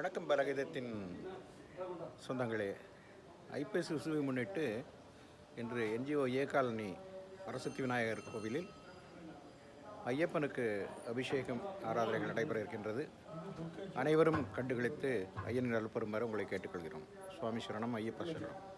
வணக்கம் பலகீதத்தின் சொந்தங்களே. ஐப்பசி விசுவை முன்னிட்டு இன்று என்ஜிஓ ஏ காலனி விநாயகர் கோவிலில் ஐயப்பனுக்கு அபிஷேகம் ஆராதனைகள் நடைபெற இருக்கின்றது. அனைவரும் கண்டுகளித்து ஐயனின் அழுப்பெறுமாறு உங்களை கேட்டுக்கொள்கிறோம். சுவாமி சரணம் ஐயப்ப சரணம்.